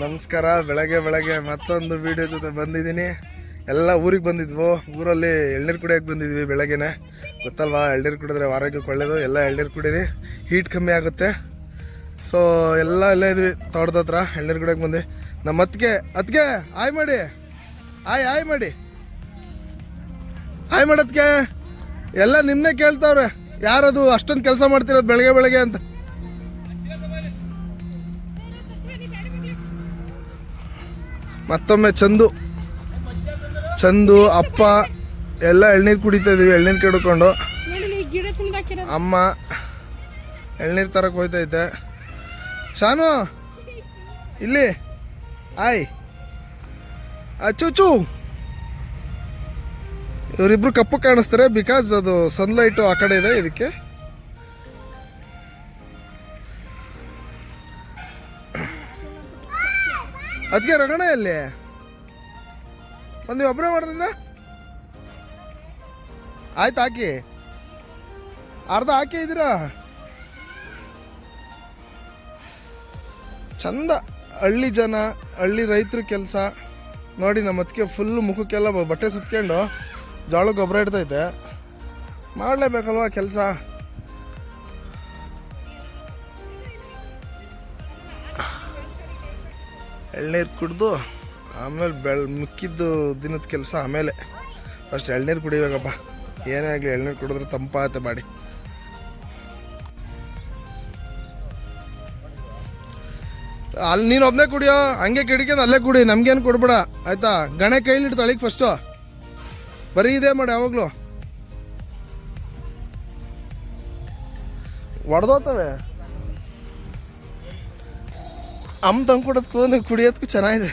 ನಮಸ್ಕಾರ. ಬೆಳಗ್ಗೆ ಬೆಳಗ್ಗೆ ಮತ್ತೊಂದು ವಿಡಿಯೋ ಜೊತೆ ಬಂದಿದ್ದೀನಿ. ಎಲ್ಲ ಊರಿಗೆ ಬಂದಿದ್ವು. ಊರಲ್ಲಿ ಎಳ್ನೀರು ಕುಡಿಯೋಕೆ ಬಂದಿದ್ವಿ ಬೆಳಗ್ಗೆನೆ. ಗೊತ್ತಲ್ವಾ? ಎಳ್ನೀರು ಕುಡಿದ್ರೆ ಆರೋಗ್ಯಕ್ಕೆ ಒಳ್ಳೇದು. ಎಲ್ಲ ಎಳ್ನೀರು ಕುಡೀರಿ. ಹೀಟ್ ಕಮ್ಮಿ ಆಗುತ್ತೆ. ಸೊ ಎಲ್ಲ ಎಲ್ಲ ಇದ್ವಿ. ತೋಟದ ಹತ್ರ ಎಳ್ನೀರು ಕುಡಿಯೋಕೆ ಬಂದ್ವಿ. ನಮ್ಮ ಅತ್ತಿಗೆ ಅತ್ತಿಗೆ ಆಯ್ ಮಾಡಿ. ಆಯ್ ಆಯ್ ಮಾಡಿ. ಆಯ್ ಮಾಡತ್ಗೆ ಎಲ್ಲ ನಿಮ್ಮನ್ನೇ ಕೇಳ್ತಾವ್ರೆ. ಯಾರದು ಅಷ್ಟೊಂದು ಕೆಲಸ ಮಾಡ್ತಿರೋದು ಬೆಳಗ್ಗೆ ಬೆಳಗ್ಗೆ ಅಂತ. ಮತ್ತೊಮ್ಮೆ ಚಂದು. ಚಂದು, ಅಪ್ಪ, ಎಲ್ಲ ಎಳ್ನೀರು ಕುಡಿತಾ ಇದೀವಿ, ಎಳ್ನೀರು ಕೆಡ್ಕೊಂಡು. ಅಮ್ಮ, ಎಳ್ನೀರು ತರಕ್ಕೆ ಹೋಯ್ತೈತೆ ಶಾನು, ಇಲ್ಲಿ, ಆಯ್. ಅಚ್ಚುಚು ಇವರಿಬ್ರು ಕಪ್ಪು ಕಾಣಿಸ್ತಾರೆ ಬಿಕಾಸ್ ಅದು ಸನ್ಲೈಟು ಆ ಕಡೆ ಇದೆ, ಇದಕ್ಕೆ. ಅದಕ್ಕೆ ರಗಣ ಎಲ್ಲಿ? ಒಂದು ಒಬ್ಬರೇ ಮಾಡಿದ್ರೆ ಆಯ್ತು, ಹಾಕಿ. ಅರ್ಧ ಹಾಕಿ ಇದ್ದೀರಾ? ಚಂದ ಹಳ್ಳಿ ಜನ, ಹಳ್ಳಿ ರೈತರ ಕೆಲಸ. ನೋಡಿ ನಮ್ಮ ಅದಕ್ಕೆ ಫುಲ್ ಮುಖಕ್ಕೆಲ್ಲ ಬಟ್ಟೆ ಸುತ್ಕೊಂಡು ಜೋಳ ಗೊಬ್ಬರ ಇಡ್ತೈತೆ. ಮಾಡಲೇಬೇಕಲ್ವ ಕೆಲಸ? ಎಳ್ನೀರು ಕುಡ್ದು ಆಮೇಲೆ ಬೆಳ್ ಮುಕ್ಕಿದ್ದು ದಿನದ ಕೆಲಸ ಆಮೇಲೆ. ಫಸ್ಟ್ ಎಳ್ನೀರು ಕುಡಿಬೇಕಪ್ಪ. ಏನೇ ಆಗಲಿ ಎಳ್ನೀರು ಕುಡಿದ್ರೆ ತಂಪಾಗುತ್ತೆ ಬಾಡಿ. ಅಲ್ಲಿ ನೀನು ಒಬ್ಬನೇ ಕುಡಿಯೋ, ಹಂಗೆ ಕಿಡಿಕೊಂಡು ಅಲ್ಲೇ ಕುಡಿ, ನಮ್ಗೇನು ಕೊಡ್ಬೇಡ. ಆಯ್ತಾ? ಗಣೆ ಕೈಲಿಟ್ಟು ಅಳಿಗೆ ಫಸ್ಟು ಬರೀ ಇದೇ ಮಾಡಿ ಯಾವಾಗಲೂ. ಒಡೆದೋತವೆ ಅಮ್ಮ ತಂದು ಕೊಡೋದಕ್ಕೂ ನೀವು ಕುಡಿಯೋದಕ್ಕೂ ಚೆನ್ನಾಗಿದೆ.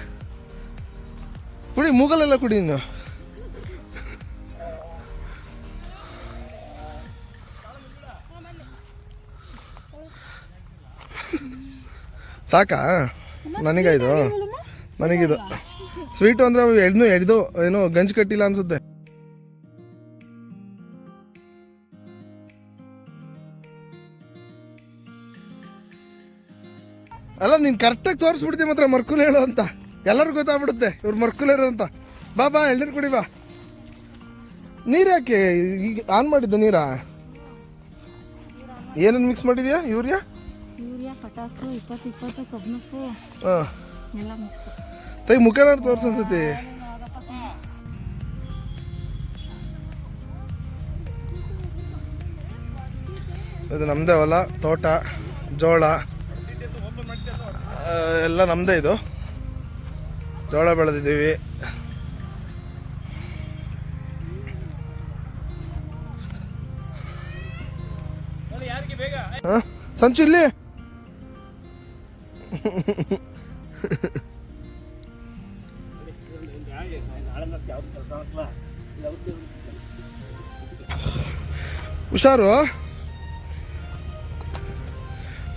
ಕುಡಿ, ಮೂಗಲೆಲ್ಲ ಕುಡಿ ನೀವು ಸಾಕಾ? ನನಗೈದು. ನನಗಿದು. ಸ್ವೀಟು ಅಂದರೆ ಎಡ್ನು ಎಡ್ದು, ಏನು, ಗಂಜಿ ಕಟ್ಟಿಲ್ಲ ಅನ್ಸುತ್ತೆ. ಅಲ್ಲ ನೀನು ಕರೆಕ್ಟಾಗಿ ತೋರಿಸ್ಬಿಡ್ತೀನಿ ಮಾತ್ರ ಮರ್ಕುಲ್ ಹೇಳು ಅಂತ. ಎಲ್ಲರಿಗೂ ಗೊತ್ತಾಗ್ಬಿಡುತ್ತೆ ಇವ್ರು ಮರ್ಕುಲೇರು ಅಂತ. ಬಾ ಬಾ ಎಳ್ನೀರು ಕುಡಿ ಬಾ. ನೀರು ಯಾಕೆ ಈಗ ಆನ್ ಮಾಡಿದ್ದ ನೀರಾ? ಏನನ್ನು ಮಿಕ್ಸ್ ಮಾಡಿದ್ಯಾ ಯೂರಿಯಾ? ಹಾಂ. ತೈ ಮುಖನಾರು ತೋರ್ಸು ಅನ್ಸತಿ ಇದು ನಮ್ಮದೇ ಹೊಲ ತೋಟ ಜೋಳ. ಎಲ್ಲ ನಮ್ಮದೇ ಇದು. ಜೋಳ ಬೆಳೆದಿದ್ದೀವಿ. ಸಂಚು ಇಲ್ಲಿ? ಹುಷಾರು?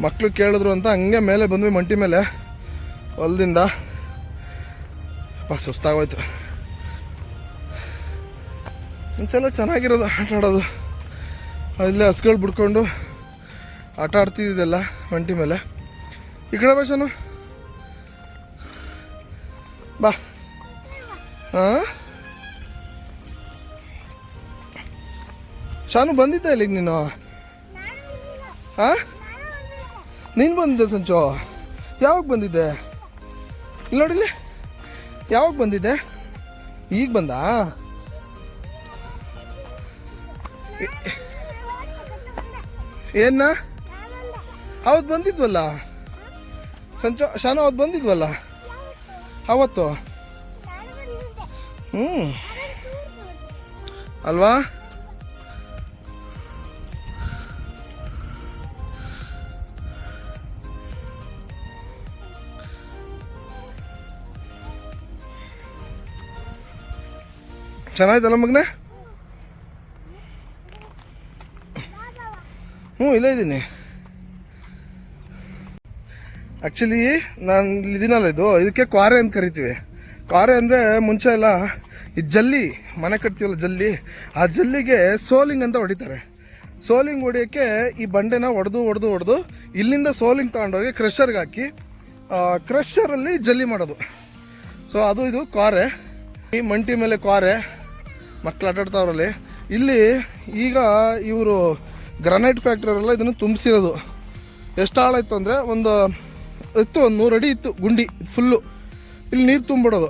ಮಕ್ಕಳು ಕೇಳಿದ್ರು ಅಂತ ಹಂಗೆ ಮೇಲೆ ಬಂದ್ವಿ ಮಂಟಿ ಮೇಲೆ, ಹೊಲದಿಂದ. ಅಪ್ಪ ಸುಸ್ತಾಗೋಯ್ತು. ಮುಂಚೆಲ್ಲ ಚೆನ್ನಾಗಿರೋದು ಆಟ ಆಡೋದು. ಅಲ್ಲೇ ಹಸ್ಗಳು ಬಿಡ್ಕೊಂಡು ಆಟ ಆಡ್ತಿದ್ದಿದ್ದೆಲ್ಲ ಮಂಟಿ ಮೇಲೆ. ಈ ಕಡೆ ಬಾ ಹಾಂ ಶಾನು ಬಂದಿದ್ದೆ ಇಲ್ಲಿಗೆ ನೀನು? ಹಾ ನೀನು ಬಂದಿದ್ದೆ ಸಂಚು. ಯಾವಾಗ ಬಂದಿದ್ದೆ? ಇಲ್ಲ ನೋಡಿಲ್ಲ ಯಾವಾಗ ಬಂದಿದ್ದೆ? ಈಗ ಬಂದಾ? ಏನ ಅವತ್ತು ಬಂದಿದ್ವಲ್ಲ? ಸಂಚು, ಶಾನು ಅವತ್ತು ಬಂದಿದ್ವಲ್ಲ? ಅವತ್ತು? ಹ್ಞೂ ಅಲ್ವಾ? ಚೆನ್ನಾಯ್ತಲ್ಲ ಮಗನೇ? ಹ್ಞೂ, ಇಲ್ಲೇ ಇದ್ದೀನಿ. ಆ್ಯಕ್ಚುಲಿ ನಾನು ಇದಿನಲ್ಲ ಇದು. ಇದಕ್ಕೆ ಕ್ವಾರೆ ಅಂತ ಕರಿತೀವಿ. ಕ್ವಾರೆ ಅಂದರೆ ಮುಂಚೆ ಎಲ್ಲ ಈ ಜಲ್ಲಿ, ಮನೆ ಕಟ್ತೀವಲ್ಲ ಜಲ್ಲಿ, ಆ ಜಲ್ಲಿಗೆ ಸೋಲಿಂಗ್ ಅಂತ ಹೊಡಿತಾರೆ. ಸೋಲಿಂಗ್ ಹೊಡಿಯೋಕ್ಕೆ ಈ ಬಂಡೆನ ಹೊಡೆದು ಹೊಡೆದು ಹೊಡೆದು ಇಲ್ಲಿಂದ ಸೋಲಿಂಗ್ ತೊಗೊಂಡೋಗಿ ಕ್ರಷರ್ಗೆ ಹಾಕಿ ಕ್ರಷರಲ್ಲಿ ಜಲ್ಲಿ ಮಾಡೋದು. ಸೊ ಅದು ಇದು ಕ್ವಾರೆ. ಈ ಮಂಟಿ ಮೇಲೆ ಕ್ವಾರೆ. ಮಕ್ಳು ಆಟಾಡ್ತಾವ್ರಲ್ಲಿ ಇಲ್ಲಿ ಈಗ ಇವರು ಗ್ರನೈಟ್ ಫ್ಯಾಕ್ಟ್ರಿಯವರೆಲ್ಲ ಇದನ್ನು ತುಂಬಿಸಿರೋದು. ಎಷ್ಟು ಆಳಾಯ್ತು ಅಂದರೆ ಒಂದು, ಇತ್ತು ಒಂದು ನೂರು ಅಡಿ ಇತ್ತು ಗುಂಡಿ, ಫುಲ್ಲು. ಇಲ್ಲಿ ನೀರು ತುಂಬಿಡೋದು.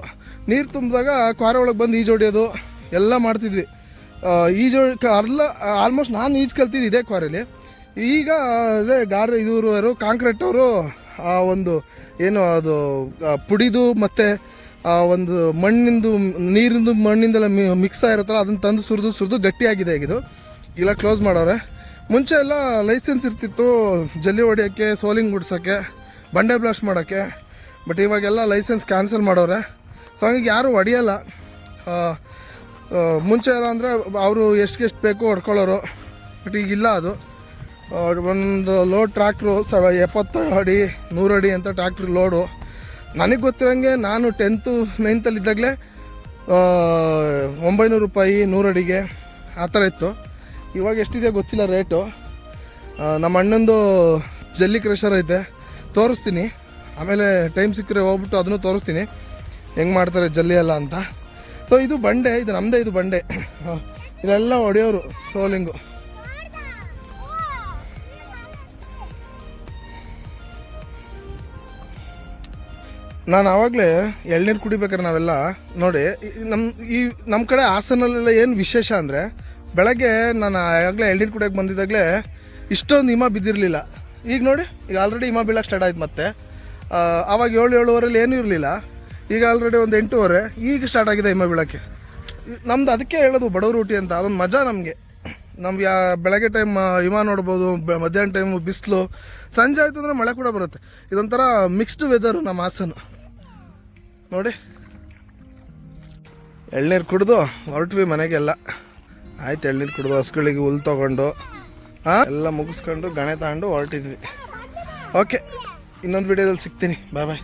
ನೀರು ತುಂಬಿದಾಗ ಕ್ವಾರೆ ಒಳಗೆ ಬಂದು ಹೊಡೆಯೋದು, ಎಲ್ಲ ಮಾಡ್ತಿದ್ವಿ. ಈಜು ಅರ್ಲ, ಆಲ್ಮೋಸ್ಟ್ ನಾನು ಈಜು ಕಲ್ತಿದ್ದೆ ಇದೇ ಕ್ವಾರೆಲಿ. ಈಗ ಅದೇ ಗಾರ್ ಇವರು ಕಾಂಕ್ರೀಟ್ ಅವರು, ಆ, ಒಂದು, ಏನು ಅದು ಪುಡಿದು ಮತ್ತು ಆ ಒಂದು ಮಣ್ಣಿಂದು, ನೀರಿಂದು ಮಣ್ಣಿಂದೆಲ್ಲ ಮಿಕ್ಸ್ ಆಗಿರುತ್ತಲ್ಲ, ಅದನ್ನು ತಂದು ಸುರಿದು ಸುರಿದು ಗಟ್ಟಿಯಾಗಿದೆ ಇದು. ಇಲ್ಲ ಕ್ಲೋಸ್ ಮಾಡೋರೆ. ಮುಂಚೆ ಎಲ್ಲ ಲೈಸೆನ್ಸ್ ಇರ್ತಿತ್ತು ಜಲ್ಲಿ ಹೊಡಿಯೋಕ್ಕೆ, ಸೋಲಿಂಗ್ ಗುಡ್ಸೋಕ್ಕೆ, ಬಂಡೆ ಬ್ಲಾಸ್ಟ್ ಮಾಡೋಕ್ಕೆ. ಬಟ್ ಇವಾಗೆಲ್ಲ ಲೈಸೆನ್ಸ್ ಕ್ಯಾನ್ಸಲ್ ಮಾಡೋರೆ. ಸೊ ಹಂಗಾಗಿ ಯಾರು ಹೊಡೆಯಲ್ಲ. ಮುಂಚೆ ಎಲ್ಲ ಅಂದರೆ ಅವರು ಎಷ್ಟೆಷ್ಟು ಬೇಕು ಹೊಡ್ಕೊಳ್ಳೋರು. ಬಟ್ ಈಗಿಲ್ಲ ಅದು. ಒಂದು ಲೋಡ್ ಟ್ರ್ಯಾಕ್ಟ್ರು ಸ ಎಪ್ಪತ್ತು ಅಡಿ, ನೂರು ಅಡಿ ಅಂತ ಟ್ರ್ಯಾಕ್ಟ್ರ್ ಲೋಡು ನನಗೆ ಗೊತ್ತಿರೋಂಗೆ ನಾನು ಟೆಂತು ನೈನ್ತಲ್ಲಿ ಇದ್ದಾಗಲೇ ಒಂಬೈನೂರು ರೂಪಾಯಿ ನೂರಡಿಗೆ ಆ ಥರ ಇತ್ತು. ಇವಾಗ ಎಷ್ಟಿದೆ ಗೊತ್ತಿಲ್ಲ ರೇಟು ನಮ್ಮ ಅಣ್ಣಂದು ಜಲ್ಲಿ ಕ್ರಷರ್ ಐತೆ ತೋರಿಸ್ತೀನಿ. ಆಮೇಲೆ ಟೈಮ್ ಸಿಕ್ಕರೆ ಹೋಗ್ಬಿಟ್ಟು ಅದನ್ನು ತೋರಿಸ್ತೀನಿ. ಹೆಂಗೆ ಮಾಡ್ತಾರೆ ಜಲ್ಲಿ ಎಲ್ಲ ಅಂತ. ಸೊ ಇದು ಬಂಡೆ, ಇದು ನಮ್ಮದೇ ಇದು ಬಂಡೆ. ಇದೆಲ್ಲ ಒಡೆಯೋರು ಸೋಲಿಂಗು. ನಾನು ಆವಾಗಲೇ ಎಳ್ನೀರು ಕುಡಿಬೇಕಾದ್ರೆ ನಾವೆಲ್ಲ ನೋಡಿ ನಮ್ಮ ಈ ನಮ್ಮ ಕಡೆ ಹಾಸನಲ್ಲೆಲ್ಲ ಏನು ವಿಶೇಷ ಅಂದರೆ, ಬೆಳಗ್ಗೆ ನಾನು ಆಗಲೇ ಎಳ್ನೀರು ಕುಡಿಯೋಕೆ ಬಂದಿದ್ದಾಗಲೇ ಇಷ್ಟೊಂದು ಹಿಮ ಬಿದ್ದಿರಲಿಲ್ಲ. ಈಗ ನೋಡಿ, ಈಗ ಆಲ್ರೆಡಿ ಹಿಮ ಬೀಳಕ್ಕೆ ಸ್ಟಾರ್ಟ್ ಆಯ್ತು ಮತ್ತೆ. ಆವಾಗ ಏಳು, ಏಳುವರೆಲಿ ಏನೂ ಇರಲಿಲ್ಲ. ಈಗ ಆಲ್ರೆಡಿ ಒಂದು ಎಂಟೂವರೆ, ಈಗ ಸ್ಟಾರ್ಟ್ ಆಗಿದೆ ಹಿಮ ಬೀಳೋಕ್ಕೆ. ನಮ್ದು ಅದಕ್ಕೆ ಹೇಳೋದು ಬಡವರು ಊಟಿ ಅಂತ, ಅದೊಂದು ಮಜಾ ನಮಗೆ. ನಮ್ಗೆ ಯಾ, ಬೆಳಗ್ಗೆ ಟೈಮ್ ಹಿಮ ನೋಡ್ಬೋದು ಮಧ್ಯಾಹ್ನ ಟೈಮು ಬಿಸಿಲು, ಸಂಜೆ ಆಯಿತು ಅಂದರೆ ಮಳೆ ಕೂಡ ಬರುತ್ತೆ. ಇದೊಂಥರ ಮಿಕ್ಸ್ಡ್ ವೆದರು ನಮ್ಮ ಹಾಸನ. ನೋಡಿ. ಎಳ್ನೀರು ಕುಡಿದು ಹೊರಟ್ವಿ ಮನೆಗೆಲ್ಲ. ಆಯ್ತು ಎಳ್ನೀರು ಕುಡಿದು ಹಸುಗಳಿಗೆ ಹುಲ್ ತೊಗೊಂಡು ಹಾಂ ಎಲ್ಲ ಮುಗಿಸ್ಕೊಂಡು ಗಣೆ ತಗೊಂಡು ಹೊರಟಿದ್ವಿ. ಓಕೆ, ಇನ್ನೊಂದು ವಿಡಿಯೋದಲ್ಲಿ ಸಿಗ್ತೀನಿ. ಬಾಯ್ ಬಾಯ್